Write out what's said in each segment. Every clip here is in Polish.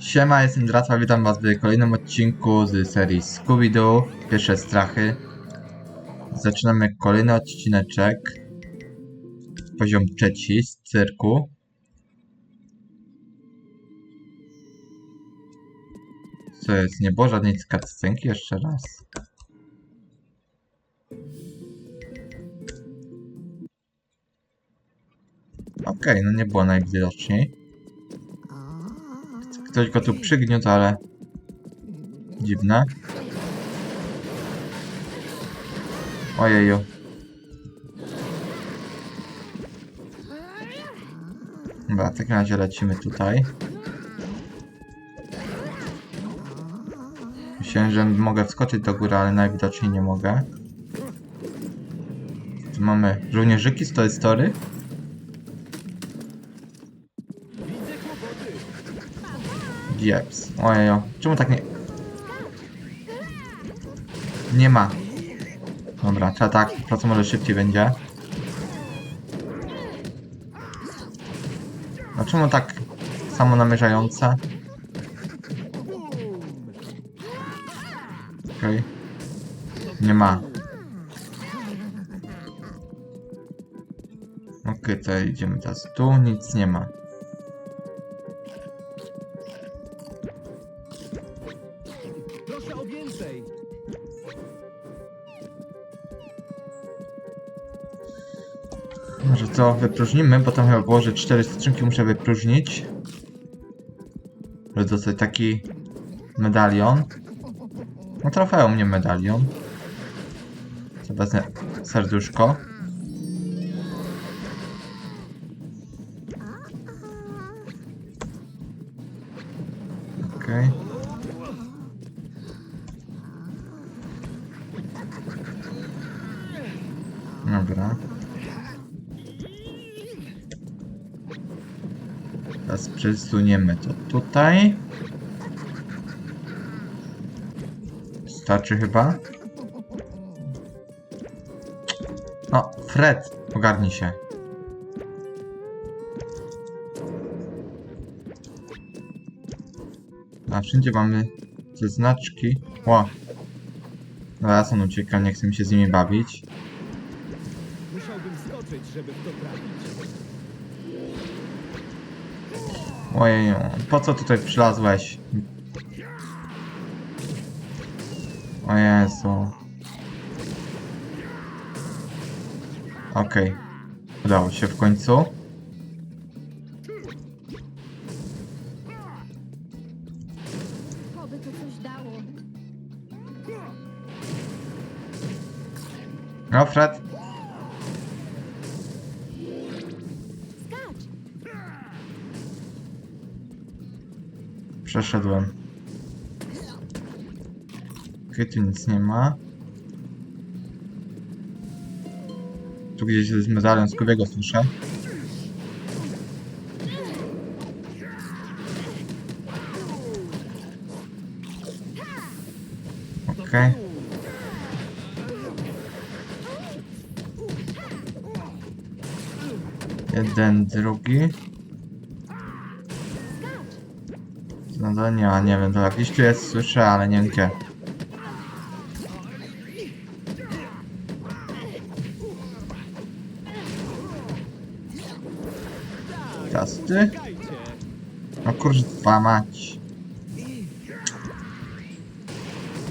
Siema, jestem Dracła, witam was w kolejnym odcinku z serii Scooby-Doo, pierwsze strachy. Zaczynamy kolejny odcineczek. Poziom trzeci z cyrku. Co jest? Nie było żadnej cutscenki? Jeszcze raz. Okej, no nie było najwidoczniej. Ktoś go tu przygniótł, ale... Dziwne. Ojeju. Dobra, w takim razie lecimy tutaj. Myślałem, że mogę wskoczyć do góry, ale najwidoczniej nie mogę. Tu mamy żołnierzyki z Toy Story. Jeps. Ojejo. Czemu tak nie... Nie ma. Dobra, trzeba tak, co może szybciej będzie. A czemu tak samo namierzające? Okej. Nie ma. Okej, to idziemy teraz tu, nic nie ma. Co, wypróżnimy, bo tam chyba było, że cztery skrzynki muszę wypróżnić. Żeby dostać taki medalion. No trofeum, nie medalion. Wezmę serduszko. Przesuniemy to tutaj. Starczy chyba. O, Fred, ogarnij się. A wszędzie mamy te znaczki. Ło. Zaraz on ucieka, nie chcę się z nimi bawić. Musiałbym skoczyć, żeby to. Ojej, po co tutaj przylazłeś? O Jezu. Okej. Udało się w końcu. Oby to coś dało. No, Fred. Przeszedłem. Okej, tu nic nie ma. Tu gdzieś medalion z Kubiego słyszę. Okej. Jeden, drugi. No to nie nie wiem, to jakiś tu jest, słyszę, ale nie wiem gdzie. Teraz ty? No mać.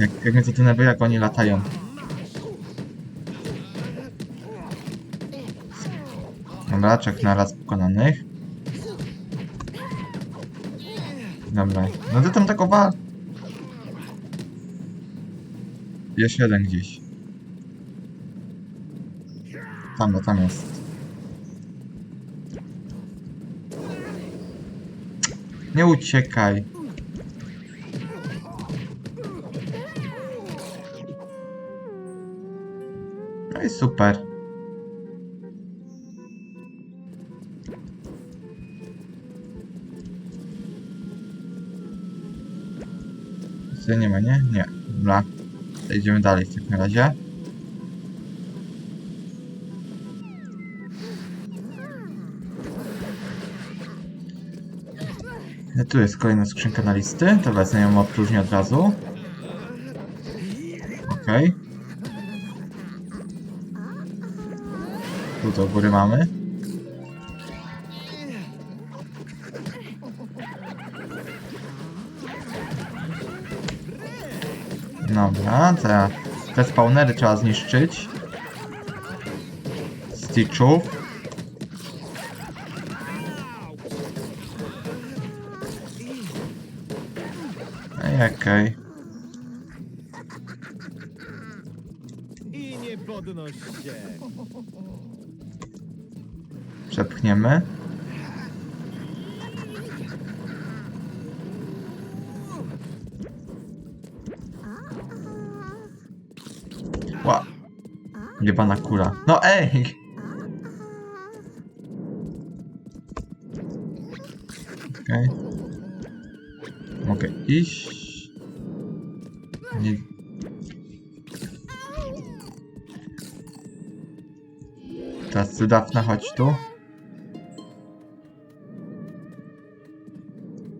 Jak, jak mnie to denerwuje, jak oni latają. Dobra, czek na raz pokonanych. Dobra, no ty tam tak wal. Jest jeden gdzieś. Tam, no tam jest. Nie uciekaj. No i super. Tutaj nie ma, nie? Nie. Dobra. Idziemy dalej w takim razie. Tu jest kolejna skrzynka na listy, to wezmę ją opróżnię od razu. Okej. Tu do góry mamy. Te, te spawnery trzeba zniszczyć. Stitchów. Ej, okej. I nie podnoś się. Przepchniemy. Jebana kula. No ej! Okej. Mogę iść. Nie. Teraz ty, Dafna, chodź tu.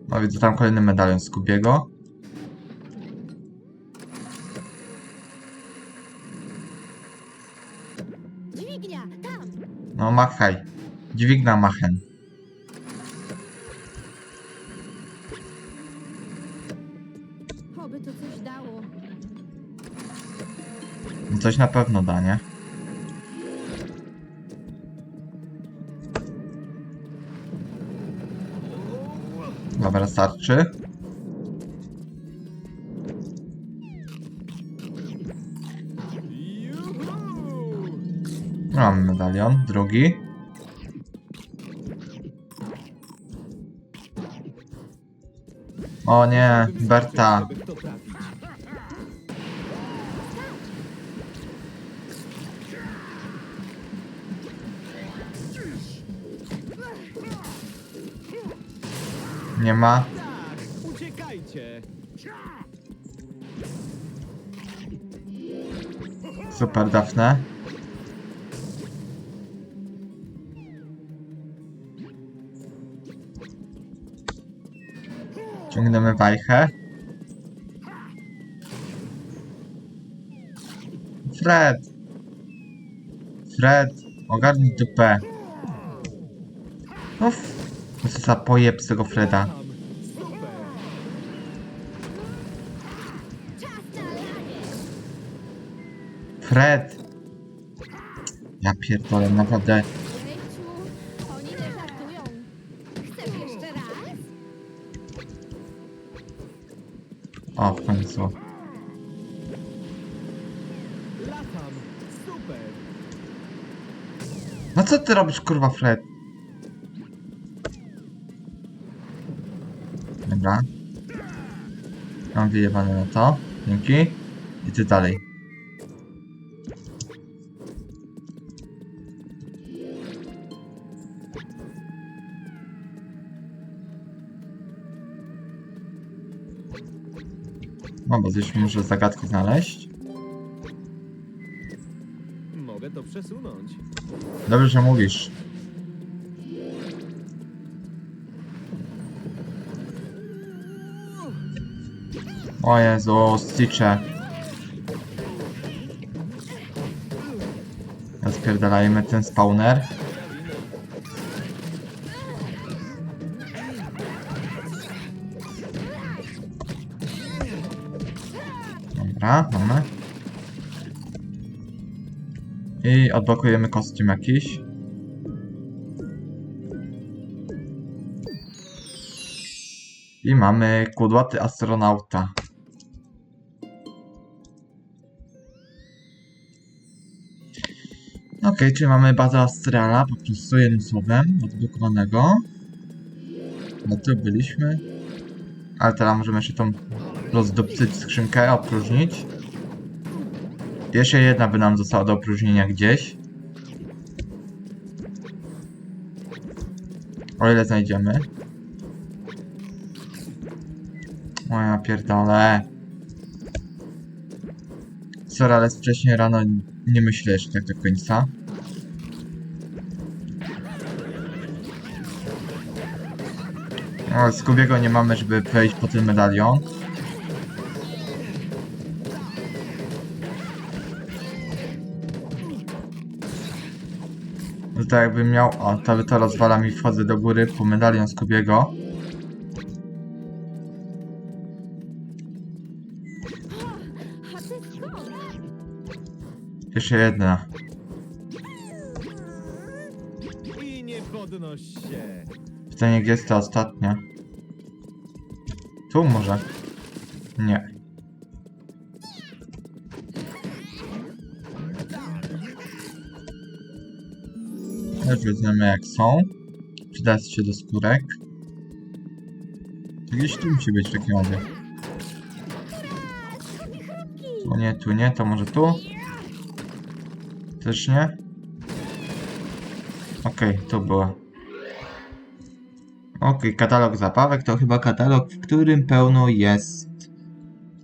No widzę tam kolejny medalion z Kubiego. Dźwignia, tam! No machaj. Dźwigna machen. Oby to coś dało. Coś na pewno da, nie? Dobra, starczy. Medalion, drugi. O nie, Berta. Nie ma. Super, Dafne. Ciągnemy wajchę. Fred! Fred, ogarnij dupę. F- no co za pojeb z tego Freda. Fred! Ja pierdolę, naprawdę. O, w końcu. Latam. Super. No co ty robisz, kurwa, Fred? Dobra. Mam wyjebane na to. Dzięki. I ty dalej. No, bo muszę zagadkę znaleźć. Mogę to przesunąć. Dobrze, że mówisz. O Jezu, Stitche. Rozpierdalajmy ten spawner. Dobra, mamy. I odblokujemy kostium jakiś. I mamy kudłaty astronauta. Ok, czyli mamy bazę astrala, po prostu jednym słowem, odblokowanego. No tu byliśmy. Ale teraz możemy jeszcze tą rozdupcyć skrzynkę, opróżnić. Jeszcze jedna by nam została do opróżnienia gdzieś. O ile znajdziemy. O ja pierdolę. Sorry, ale wcześniej rano nie myślę jeszcze tak do końca. O, Skubiego nie mamy, żeby wejść po ten medalion. No to jakbym miał... O, to, to rozwala mi, wchodzę do góry po medalion ty skąd? Jeszcze jedna. I nie podnoś się. Pytanie, gdzie jest ta ostatnia? Tu może? Nie. Też weźmiemy jak są. Przyda się do skórek. To Gdzieś tu musi być w takim razie. O nie, tu nie, to może tu? Też nie? Okej, tu była. Okej, katalog zabawek to chyba katalog, w którym pełno jest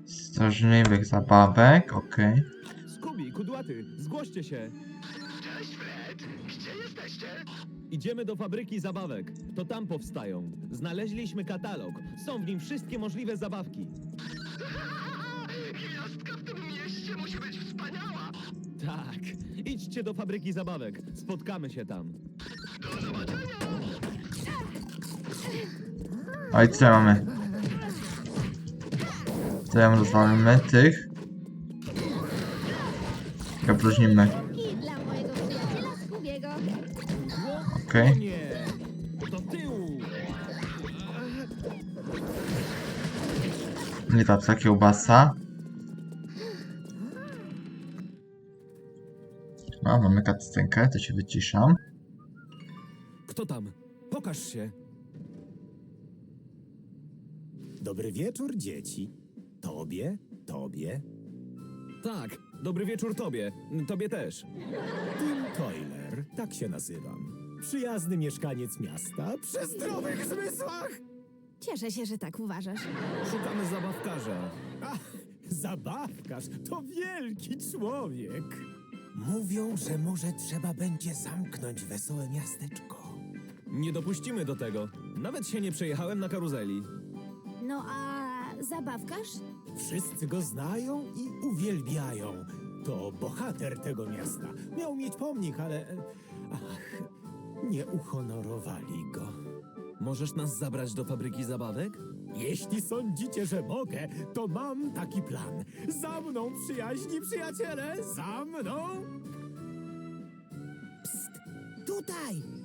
strażliwych zabawek, okej. Skubi, kudłaty, zgłoście się. Cześć Fred, jesteście? Idziemy do fabryki zabawek. To tam powstają. Znaleźliśmy katalog. Są w nim wszystkie możliwe zabawki. Gwiazdka w tym mieście musi być wspaniała. Tak. Idźcie do fabryki zabawek. Spotkamy się tam. Do zobaczenia. Oj, co mamy? Co ja rozwalimy? Tych? Opróżnimy. Okej. O nie! Do tyłu! Nie ta psa kiełbasa. A, mamy cutscenkę, to się wyciszam. Kto tam? Pokaż się. Dobry wieczór, dzieci. Tobie, tobie. Tak. Dobry wieczór tobie. Tobie też. Tim Toiler, tak się nazywam. Przyjazny mieszkaniec miasta przy zdrowych zmysłach. Cieszę się, że tak uważasz. Szukamy zabawkarza. Ach, zabawkarz to wielki człowiek. Mówią, że może trzeba będzie zamknąć wesołe miasteczko. Nie dopuścimy do tego. Nawet się nie przejechałem na karuzeli. No a zabawkarz? Wszyscy go znają i uwielbiają. To bohater tego miasta. Miał mieć pomnik, ale... e, Ach, nie uhonorowali go. Możesz nas zabrać do fabryki zabawek? Jeśli sądzicie, że mogę, to mam taki plan. Za mną, przyjaźni przyjaciele, za mną! Psst, tutaj!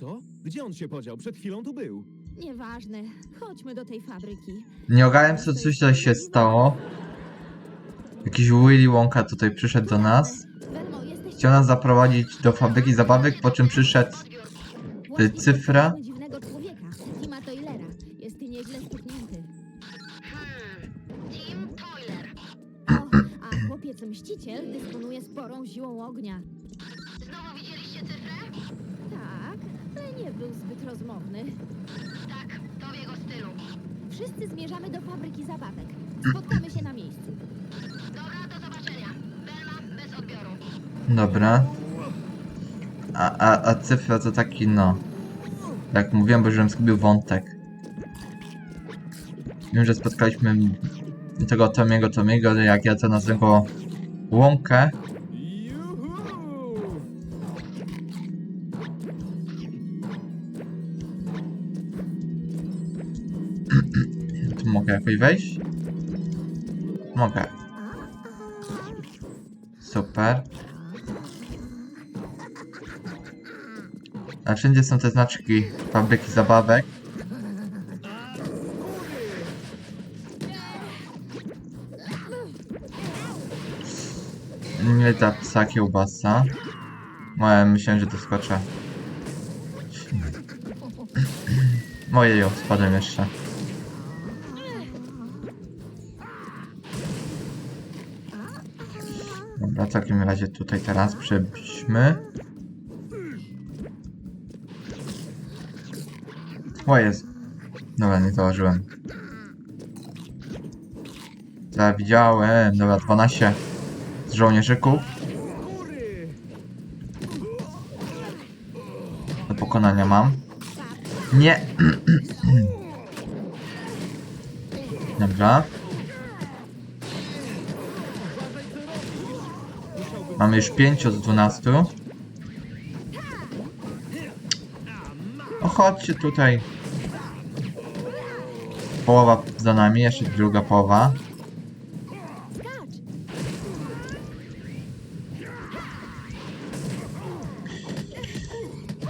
Co? Gdzie on się podział? Przed chwilą tu był. Nieważne. Chodźmy do tej fabryki. Nie ogarniam co coś tutaj się stało. Jakiś Willy Wonka tutaj przyszedł do nas. Jesteś... Chciał nas zaprowadzić do fabryki zabawek, po czym przyszedł cyfra? Rozmowny. Tak, to w jego stylu. Wszyscy zmierzamy do fabryki zabawek. Spotkamy się na miejscu. Dobra, do zobaczenia. Belma bez odbioru. Dobra. A, a, a cyfra to taki no. Jak mówiłem, bo już bym zgubił wątek. Wiem, że spotkaliśmy tego Tomiego Tomiego, ale jak ja to nazwę go Łąkę. Jakoś wejść? Mogę. Super. A wszędzie są te znaczki fabryki zabawek. Nie ta psa kiełbasa. Moja myślałem, że to skoczę. Moje ją spadłem jeszcze. W takim razie tutaj teraz przebyśmy. O jest. Dobra, nie założyłem. Ja widziałem. Dobra, 12 z żołnierzyków do pokonania mam. Nie! Dobra. Mamy już 5 z 12. O, chodźcie tutaj. Połowa za nami, jeszcze druga połowa.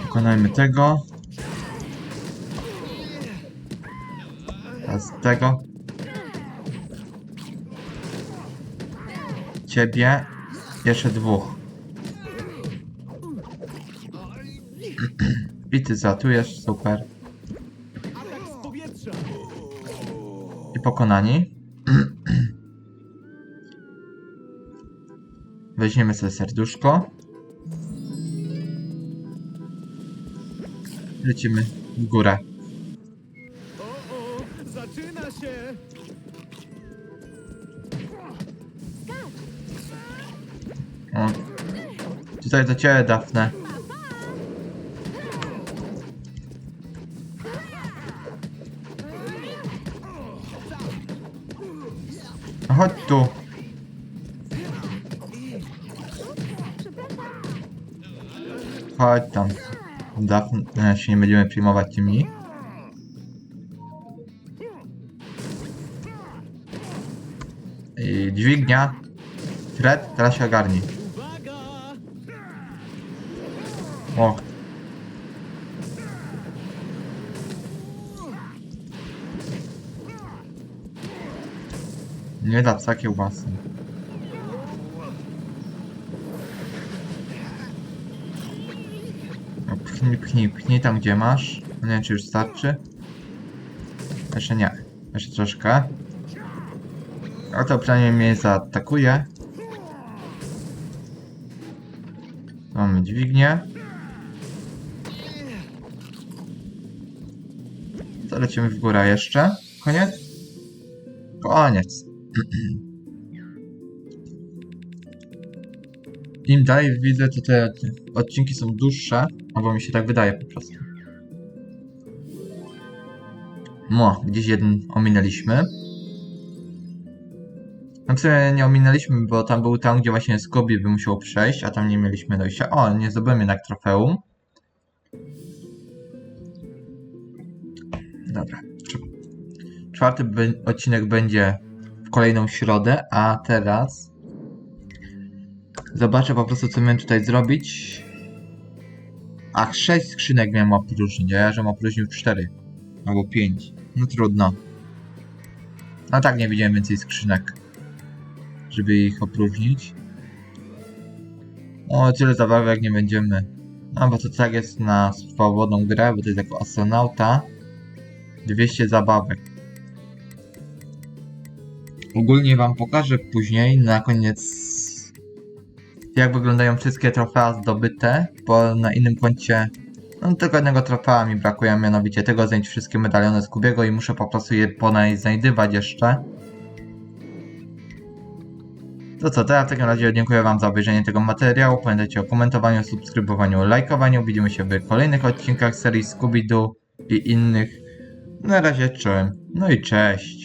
Pokonajmy tego. Teraz tego. Ciebie. Jeszcze dwóch. I ty zatujesz, super. Atak z powietrza! I pokonani. Weźmiemy sobie serduszko. Lecimy w górę. Tutaj do ciebie, Dafne. No Chodź tu. Chodź tam. Dafne się nie będziemy przyjmować tymi. I dźwignia. Fred, teraz się ogarnij. O. Nie da psa kiełbasy. No, Pchnij, pchnij, pchnij tam gdzie masz. Nie wiem czy już starczy. Jeszcze nie. Jeszcze troszkę. A to przynajmniej mnie zaatakuje. Mamy dźwignię. Lecimy w górę jeszcze. Koniec? Koniec. Im dalej widzę, to te odcinki są dłuższe, albo mi się tak wydaje po prostu. No, gdzieś jeden ominęliśmy. No w sumie nie ominęliśmy, bo tam był tam, gdzie właśnie Scooby by musiał przejść, a tam nie mieliśmy dojścia. O, nie zdobyłem jednak trofeum. Dobra. Cz- Czwarty odcinek będzie w kolejną środę, a teraz zobaczę po prostu co miałem tutaj zrobić. Ach, sześć skrzynek miałem opróżnić, a ja że opróżnił cztery. Albo pięć. No trudno. No tak, nie widziałem więcej skrzynek. Żeby ich opróżnić. O, tyle zabawek nie będziemy. No bo to tak jest na swobodną grę, bo to jest jako astronauta. 200 zabawek. Ogólnie wam pokażę później, na koniec jak wyglądają wszystkie trofea zdobyte, bo na innym koncie no, tylko jednego trofea mi brakuje, mianowicie tego zająć wszystkie medaliony z Kubiego i muszę po prostu je ponaj znajdywać jeszcze. To co, teraz w takim razie dziękuję wam za obejrzenie tego materiału, pamiętajcie o komentowaniu, subskrybowaniu, lajkowaniu, widzimy się w kolejnych odcinkach serii Scooby-Doo i innych. Na razie czołem, no i cześć.